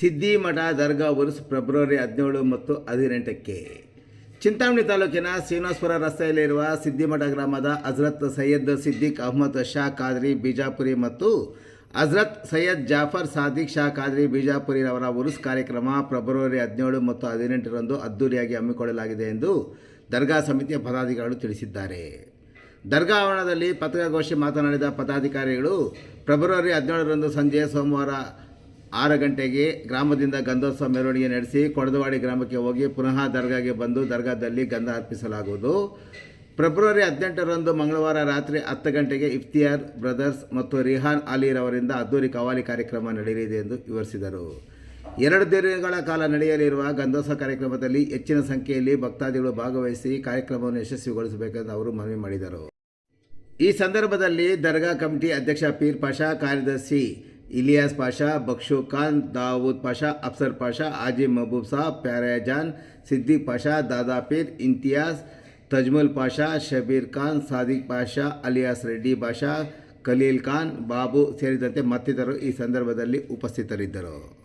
ಸಿದ್ದಿಮಠ ದರ್ಗಾ ಉರುಸ್ February ಹದಿನೇಳು ಮತ್ತು ಹದಿನೆಂಟಕ್ಕೆ. ಚಿಂತಾಮಣಿ ತಾಲೂಕಿನ ಸೀನಾಸ್ಪುರ ರಸ್ತೆಯಲ್ಲಿರುವ ಸಿದ್ದಿಮಠ ಗ್ರಾಮದ ಹಜರತ್ ಸೈಯದ್ ಸಿದ್ದಿಕ್ ಅಹ್ಮದ್ ಶಾ ಖಾದ್ರಿ ಬಿಜಾಪುರಿ ಮತ್ತು ಹಜರತ್ ಸೈಯದ್ ಜಾಫರ್ ಸಾದಿಕ್ ಶಾ ಖಾದ್ರಿ ಬಿಜಾಪುರಿರವರ ಉರುಸ್ ಕಾರ್ಯಕ್ರಮ ಫೆಬ್ರವರಿ ಹದಿನೇಳು ಮತ್ತು ಹದಿನೆಂಟರಂದು ಅದ್ದೂರಿಯಾಗಿ ಹಮ್ಮಿಕೊಳ್ಳಲಾಗಿದೆ ಎಂದು ದರ್ಗಾ ಸಮಿತಿಯ ಪದಾಧಿಕಾರಿಗಳು ತಿಳಿಸಿದ್ದಾರೆ. ದರ್ಗಾ ಆವರಣದಲ್ಲಿ ಪತ್ರಿಕಾಗೋಷ್ಠಿ ಮಾತನಾಡಿದ ಪದಾಧಿಕಾರಿಗಳು, ಫೆಬ್ರವರಿ ಹದಿನೇಳರಂದು ಸಂಜೆ ಸೋಮವಾರ ಆರು ಗಂಟೆಗೆ ಗ್ರಾಮದಿಂದ ಗಂಧೋತ್ಸವ ಮೆರವಣಿಗೆ ನಡೆಸಿ ಕೊಡದವಾಡಿ ಗ್ರಾಮಕ್ಕೆ ಹೋಗಿ ಪುನಃ ದರ್ಗಾಗೆ ಬಂದು ದರ್ಗಾದಲ್ಲಿ ಗಂಧ ಅರ್ಪಿಸಲಾಗುವುದು. ಫೆಬ್ರವರಿ ಹದಿನೆಂಟರಂದು ಮಂಗಳವಾರ ರಾತ್ರಿ ಹತ್ತು ಗಂಟೆಗೆ ಇಫ್ತಿಯಾರ್ ಬ್ರದರ್ಸ್ ಮತ್ತು ರಿಹಾನ್ ಅಲಿರವರಿಂದ ಅದ್ದೂರಿ ಕವಾಲಿ ಕಾರ್ಯಕ್ರಮ ನಡೆಯಲಿದೆ ಎಂದು ವಿವರಿಸಿದರು. ಎರಡು ದಿನಗಳ ಕಾಲ ನಡೆಯಲಿರುವ ಗಂಧೋತ್ಸವ ಕಾರ್ಯಕ್ರಮದಲ್ಲಿ ಹೆಚ್ಚಿನ ಸಂಖ್ಯೆಯಲ್ಲಿ ಭಕ್ತಾದಿಗಳು ಭಾಗವಹಿಸಿ ಕಾರ್ಯಕ್ರಮವನ್ನು ಯಶಸ್ವಿಗೊಳಿಸಬೇಕೆಂದು ಅವರು ಮನವಿ ಮಾಡಿದರು. ಈ ಸಂದರ್ಭದಲ್ಲಿ ದರ್ಗಾ ಕಮಿಟಿ ಅಧ್ಯಕ್ಷ ಪೀರ್ ಪಾಷಾ, ಕಾರ್ಯದರ್ಶಿ ಇಲಿಯಾಸ್ ಪಾಷಾ, ಬಕ್ಷು ಖಾನ್, ದಾವೂದ್ ಪಾಷಾ, ಅಫ್ಸರ್ ಪಾಷಾ ಆಜಿ ಮಹಬೂಬ್ ಸಾಬ್ ಪ್ಯಾರೇಜಾನ್ ಸಿದ್ದಿಕ್ ಪಾಷಾ, ದಾದಾ ಪೀರ್ ಇಂತಿಯಾಸ್ ತಜ್ಮಲ್ ಪಾಷಾ, ಶಬೀರ್ ಖಾನ್, ಸಾದಿಕ್ ಪಾಷಾ, ಅಲಿಯಾಸ್ ರೆಡ್ಡಿ ಪಾಷಾ, ಖಲೀಲ್ ಖಾನ್, ಬಾಬು ಸೇರಿದಂತೆ ಮತ್ತಿತರರು ಈ ಸಂದರ್ಭದಲ್ಲಿ ಉಪಸ್ಥಿತರಿದ್ದರು.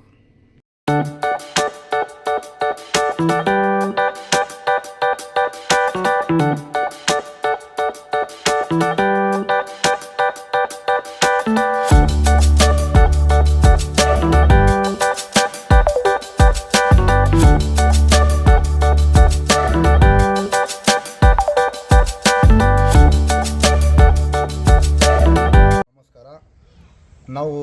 ನಾವು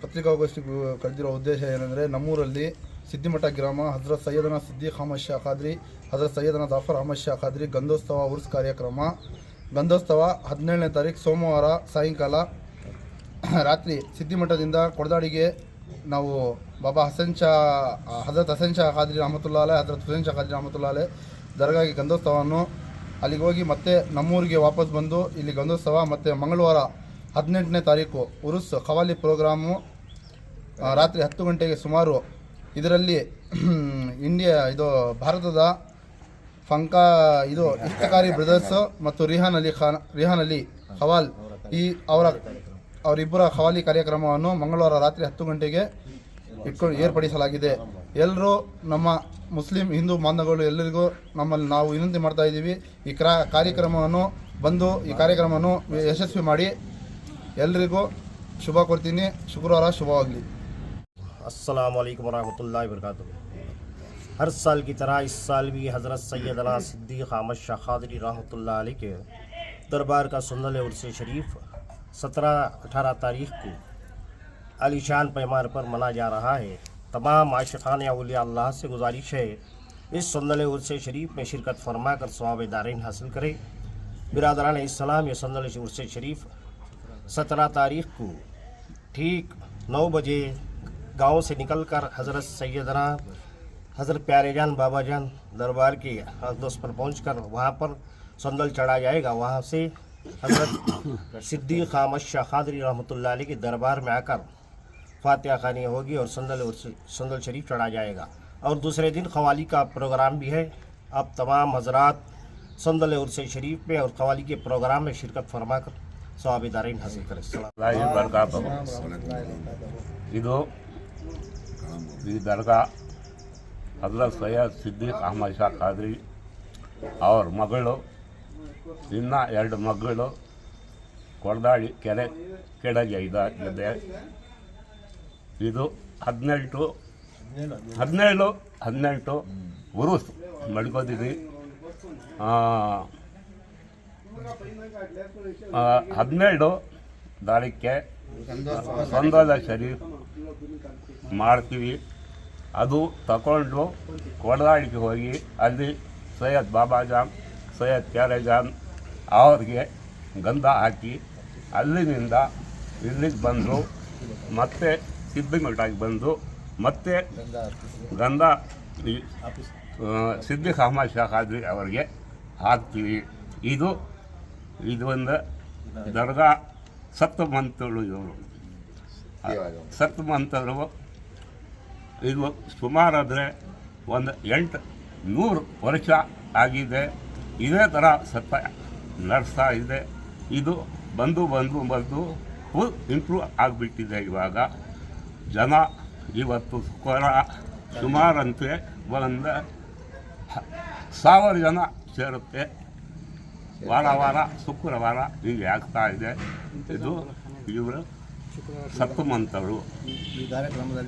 ಪತ್ರಿಕಾಗೋಷ್ಠಿ ಕರೆದಿರೋ ಉದ್ದೇಶ ಏನಂದರೆ ನಮ್ಮೂರಲ್ಲಿ ಸಿದ್ದಿಮಠ ಗ್ರಾಮ, ಹಜರತ್ ಸೈಯದನ ಸಿದ್ದಿಕ್ ಅಹಮದ್ ಶಾ ಖಾದ್ರಿ, ಹಜರತ್ ಸೈಯದನ ಜಾಫರ್ ಅಹಮದ್ ಶಾ ಖಾದ್ರಿ ಗಂಧೋತ್ಸವ ಉರ್ಸ್ ಕಾರ್ಯಕ್ರಮ. ಗಂಧೋತ್ಸವ ಹದಿನೇಳನೇ ತಾರೀಕು ಸೋಮವಾರ ಸಾಯಂಕಾಲ ರಾತ್ರಿ ಸಿದ್ದಿಮಠದಿಂದ ಕೊಡದಾಡಿಗೆ ನಾವು ಬಾಬಾ ಹಸನ್ ಶಾ, ಹಜರತ್ ಹಸನ್ ಶಾ ಖಾದ್ರಿ ರಹಮತುಲ್ಲಾಲೆ ಹಜರತ್ ಹುಸೇನ್ ಶಾ ಖಾದ್ರಿ ರಹಮತುಲ್ಲಾಲೆ ದರ್ಗಾಗೆ ಗಂಧೋತ್ಸವವನ್ನು ಅಲ್ಲಿಗೆ ಹೋಗಿ ಮತ್ತೆ ನಮ್ಮೂರಿಗೆ ವಾಪಸ್ ಬಂದು ಇಲ್ಲಿ ಗಂಧೋತ್ಸವ ಮತ್ತು ಮಂಗಳವಾರ ಹದಿನೆಂಟನೇ ತಾರೀಕು ಉರುಸ್ ಖವಾಲಿ ಪ್ರೋಗ್ರಾಮು ರಾತ್ರಿ ಹತ್ತು ಗಂಟೆಗೆ ಸುಮಾರು ಇದರಲ್ಲಿ ಇಂಡಿಯಾ ಇದು ಭಾರತದ ಫಂಕಾ ಇದು ಇಷ್ಟಕಾರಿ ಬ್ರದರ್ಸ್ ಮತ್ತು ರಿಹಾನ್ ಅಲಿ ಖಾನ್, ರಿಹಾನ್ ಅಲಿ ಖವಾಲ್ ಈ ಅವರ, ಅವರಿಬ್ಬರ ಖವಾಲಿ ಕಾರ್ಯಕ್ರಮವನ್ನು ಮಂಗಳವಾರ ರಾತ್ರಿ ಹತ್ತು ಗಂಟೆಗೆ ಇಟ್ಕೊಂಡು ಏರ್ಪಡಿಸಲಾಗಿದೆ. ಎಲ್ಲರೂ ನಮ್ಮ ಮುಸ್ಲಿಂ ಹಿಂದೂ ಬಾಂಧವರು ಎಲ್ಲರಿಗೂ ನಮ್ಮಲ್ಲಿ ನಾವು ವಿನಂತಿ ಮಾಡ್ತಾ ಇದ್ದೀವಿ. ಈ ಕ್ರಾ, ಕಾರ್ಯಕ್ರಮವನ್ನು ಬಂದು ಈ ಕಾರ್ಯಕ್ರಮವನ್ನು ಯಶಸ್ವಿ ಮಾಡಿ ಎಲ್ರಿಗೂ ಶುಭ ಕೊಡ್ತೀನಿ. ಶುಕ್ರವಾರ ಶುಭವಾಗಲಿ السلام علیکم ورحمۃ اللہ وبرکاتہ ہر سال کی طرح اس سال بھی حضرت سیدنا صدیق احمد شاہ خادری رحمۃ اللہ علیہ کے دربار کا سندل عرص شریف سترہ اٹھارہ تاریخ کو علی شان پیمان پر منا جا رہا ہے تمام عاشقان اولیاء اللہ سے گزارش ہے اس سندل عرص شریف میں شرکت فرما کر ثواب دارین حاصل کرے برادران اسلام یہ سندل عرص شریف सत्रह तारीख को ठीक नौ बजे गाँव से निकलकर हज़रत सैदना हज़रत प्यारे जान, बाबा जान दरबार के अकदस पर पहुँच कर वहाँ पर संदल चढ़ा जाएगा। वहाँ से हज़रत सिद्दीक खामद शाह खादरी अलैह के दरबार में आकर फातिहा खानी होगी और संदल और संदल शरीफ चढ़ा जाएगा। और दूसरे दिन कवाली का प्रोग्राम भी है। अब तमाम हजरात संदल उर्स शरीफ में और कवाली के प्रोग्राम में शिरकत फरमा कर सवाब दारीन हासिल करें सलाम ಲಾಹಿ ಬರ್ಕಾತು ಇದು ಈ ದರ್ಗಾ ಹಜರತ್ ಸೈಯದ್ ಸಿದ್ದಿಕ್ ಅಹಮದ್ ಶಾ ಖಾದ್ರಿ ಅವ್ರ ಮಗಳು ಇನ್ನು ಎರಡು ಮಗಳು ಕೊಡದಾಳಿ ಕೆರೆ ಕೆಳಗೆ ಇದ- ಇದೆ ಇದು ಹದಿನೆಂಟು ಹದಿನೇಳು ಹದಿನೆಂಟು ಉರುಸ್ ಮಡ್ಕೋದಿದ್ವಿ ಹದಿನೇಳು ತಾರೀಕೆ ಸಂದೋದ ಶರೀಫ್ ಮಾಡ್ತೀವಿ. ಅದು ತಗೊಂಡು ಕೊಡದಾಳಿಗೆ ಹೋಗಿ ಅಲ್ಲಿ ಸೈಯದ್ ಬಾಬಾಜಾನ್ ಸೈಯದ್ ಕ್ಯಾರೆಜಾನ್ ಅವ್ರಿಗೆ ಗಂಧ ಹಾಕಿ ಅಲ್ಲಿನಿಂದ ಇಲ್ಲಿಗೆ ಬಂದು ಮತ್ತೆ ಸಿದ್ಧಗಂಟಾಗಿ ಬಂದು ಮತ್ತೆ ಗಂಧ ಸಿದ್ದಿ ಅಹಮದ್ ಶಾ ಖಾದ್ರಿ ಅವರಿಗೆ ಹಾಕ್ತೀವಿ. ಇದು ಇದು ಒಂದು ದರ್ಗಾ ಸತ್ತು ಮಂತಳು ಇವರು. ಸತ್ತು ಮಂತರು, ಇದು ಸುಮಾರಾದರೆ ಒಂದು ಎಂಟು ನೂರು ವರ್ಷ ಆಗಿದೆ. ಇದೇ ಥರ ಸತ್ತ ನಡೆಸ್ತಾ ಇದೆ. ಇದು ಬಂದು ಬಂದು ಬಂದು ಫುಲ್ ಇಂಪ್ರೂವ್ ಆಗಿಬಿಟ್ಟಿದೆ ಇವಾಗ. ಜನ ಇವತ್ತು ಕೊರ ಸುಮಾರಂತೆ ಒಂದು ಸಾವಿರ ಜನ ಸೇರುತ್ತೆ. ವಾರ ವಾರ ಶುಕ್ರವಾರ ಹೀಗೆ ಆಗ್ತಾ ಇದೆ. ಇದು ಇವರು ಸತ್ತು ಮಂತರು ಈ ಕಾರ್ಯಕ್ರಮದಲ್ಲಿ